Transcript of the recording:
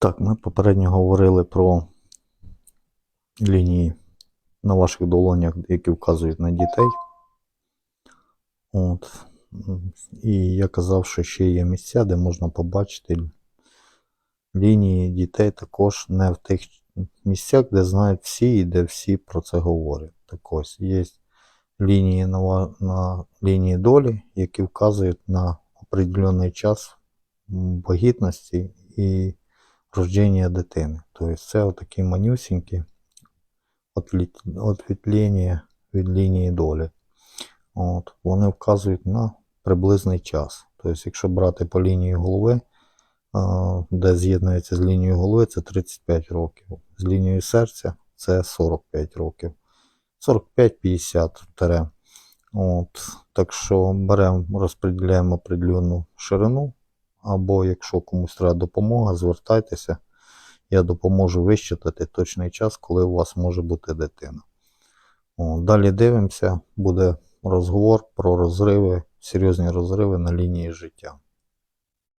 Так, ми попередньо говорили про лінії на ваших долонях, які вказують на дітей. От. І я казав, що ще є місця, де можна побачити лінії дітей також не в тих місцях, де знають всі і де всі про це говорять. Так ось є лінії на, на лінії долі, які вказують на определений час вагітності і рождення дитини. Тобто це отакі манюсінькі отвітлення від лінії долі. От, вони вказують на приблизний час. Тобто, якщо брати по лінії голови, де з'єднується з лінією голови, це 35 років. З лінією серця це 45 років. 45-50. От, так що беремо, розподіляємо определенну ширину, або якщо комусь треба допомога, звертайтеся. Я допоможу вищитати точний час, коли у вас може бути дитина. О, далі дивимося, буде розговор про розриви, серйозні розриви на лінії життя.